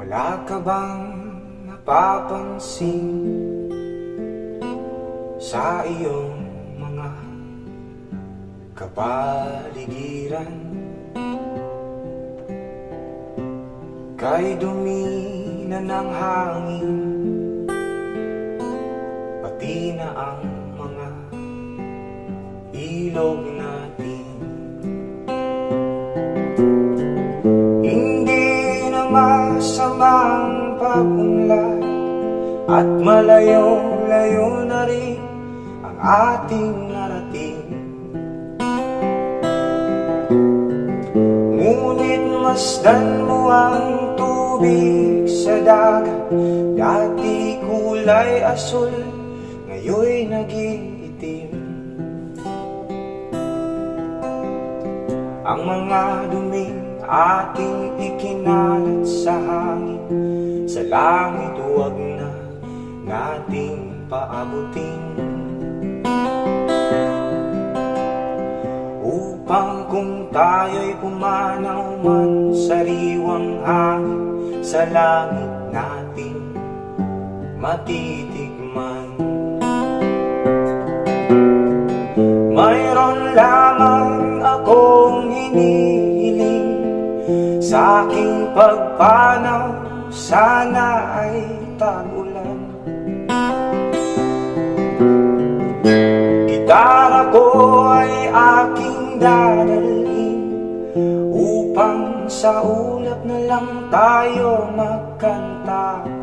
Wala ka bang napapansin sa iyong mga kapaligiran? Kay dumi na ng hangin Pati na ang mga ilog natin pagunlad. At malayo-layo na rin ang ating narating. Ngunit masdan mo ang tubig sa dagat. Dati kulay asul, ngayon naging itim. Ang mga duming ating ikinalat langit huwag na nating paabutin. Upang kung tayo'y pumanaw man Sariwang hangin sa langit natin Matitikman. Mayroon lamang akong hinihiling Sa aking pagpanaw Sana ay tagulan. Gitara ko ay aking dadalhin Upang sa ulap na lang tayo magkantahan